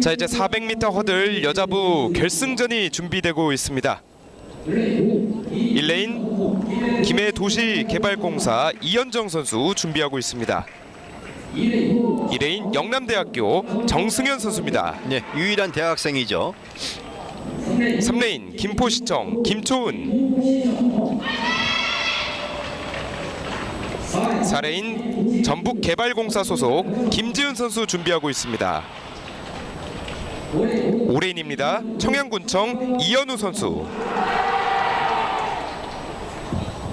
자 이제 400m 허들 여자부 결승전이 준비되고 있습니다. 1레인 김해 도시개발공사 이현정 선수 준비하고 있습니다. 2레인 영남대학교 정승현 선수입니다. 네, 유일한 대학생이죠. 3레인 김포시청 김초은 4레인 전북개발공사 소속 김지은 선수 준비하고 있습니다. 5레인입니다. 청양군청 이현우 선수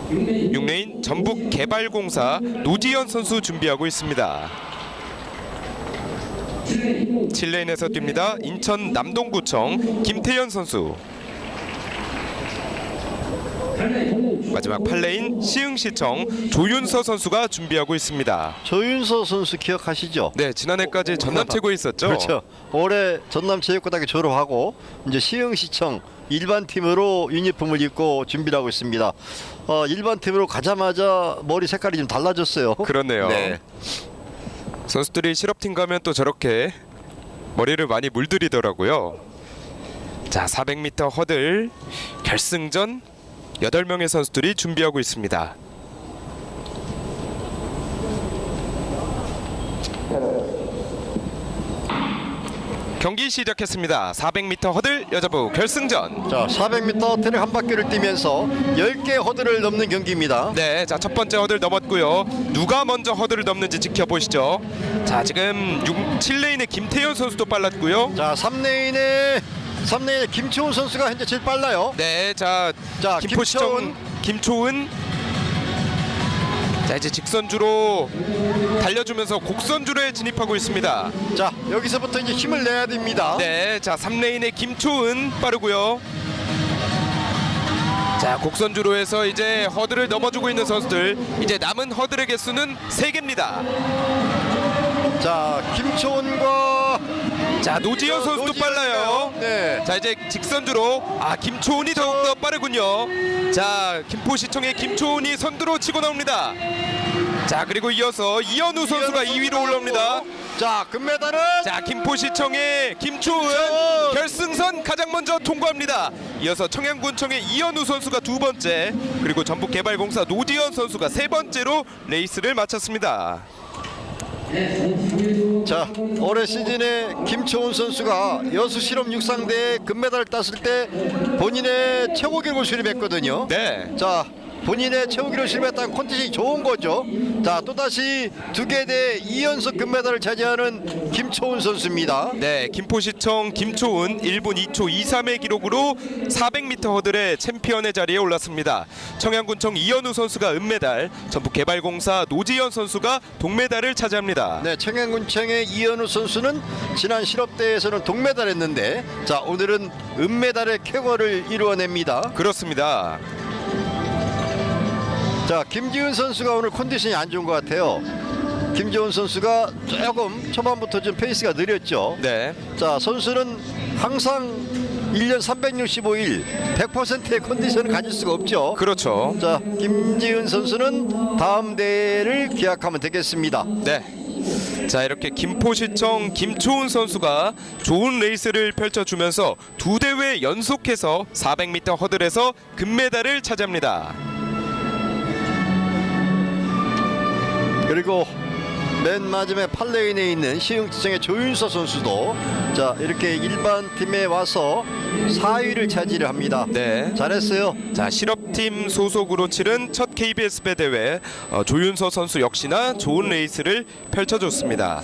6레인 전북개발공사 노지현 선수 준비하고 있습니다. 7레인에서 뜁니다. 인천 남동구청 김태현 선수 마지막 8레인 시흥시청 조윤서 선수가 준비하고 있습니다. 조윤서 선수 기억하시죠? 네, 지난해까지 전남 최고에 있었죠. 그렇죠. 올해 전남체육고등학교 졸업하고 이제 시흥시청 일반 팀으로 유니폼을 입고 준비를 하고 있습니다. 어, 일반 팀으로 가자마자 머리 색깔이 좀 달라졌어요. 그렇네요. 네. 선수들이 실업팀 가면 또 저렇게 머리를 많이 물들이더라고요. 자, 400m 허들 결승전 8명의 선수들이 준비하고 있습니다. 경기 시작했습니다. 400m 허들 여자부 결승전. 자, 400m 트랙 한 바퀴를 뛰면서 10개 허들을 넘는 경기입니다. 네, 자 첫 번째 허들 넘었고요. 누가 먼저 허들을 넘는지 지켜보시죠. 자, 지금 6, 7레인의 김태현 선수도 빨랐고요. 자, 3레인의 3레인의 김치훈 선수가 현재 제일 빨라요. 네, 자, 자, 김포시청 김초은. 자, 이제 직선주로 달려주면서 곡선주로에 진입하고 있습니다. 자, 여기서부터 이제 힘을 내야 됩니다. 네, 자 3레인의 김초은 빠르고요. 자, 곡선주로에서 이제 허들을 넘어주고 있는 선수들. 이제 남은 허들의 개수는 3개입니다. 자, 김초훈과 자, 노지현 선수도 빨라요. 네. 자 이제 직선주로. 아 김초은이 더욱 더 빠르군요. 자 김포시청의 김초은이 선두로 치고 나옵니다. 자 그리고 이어서 이현우 선수가 2위로 올라옵니다. 자, 금메달은 자 김포시청의 김초은 김초은. 결승선 가장 먼저 통과합니다. 이어서 청양군청의 이현우 선수가 두 번째 그리고 전북개발공사 노지현 선수가 세 번째로 레이스를 마쳤습니다 자 올해 시즌에 김초훈 선수가 여수 실업 육상대회 금메달을 땄을 때 본인의 최고 기록을 수립했거든요. 네 자 본인의 기록을 수립했다는 컨디션이 좋은 거죠. 자 또다시 두 개 대 2연속 금메달을 차지하는 김초훈 선수입니다. 네, 김포시청 김초은 1분 2초 23의 기록으로 400m 허들의 챔피언의 자리에 올랐습니다. 청양군청 이현우 선수가 은메달, 전북개발공사 노지현 선수가 동메달을 차지합니다. 네, 청양군청의 이현우 선수는 지난 실업대회에서는 동메달했는데 자 오늘은 은메달의 쾌거를 이루어냅니다. 그렇습니다. 자 김지훈 선수가 오늘 컨디션이 안 좋은 것 같아요. 김지훈 선수가 조금 초반부터 좀 페이스가 느렸죠. 네, 자 선수는 항상 1년 365일 100%의 컨디션을 가질 수가 없죠. 그렇죠. 자 김지훈 선수는 다음 대회를 기약하면 되겠습니다. 네. 자 이렇게 김포시청 김초은 선수가 좋은 레이스를 펼쳐주면서 두 대회 연속해서 400m 허들에서 금메달을 차지합니다. 그리고 맨 마지막에 8레인에 있는 시흥지청의 조윤서 선수도 자 이렇게 일반 팀에 와서 4위를 차지를 합니다. 네. 잘했어요. 자 실업팀 소속으로 치른 첫 KBS 배 대회 어, 조윤서 선수 역시나 좋은 레이스를 펼쳐줬습니다.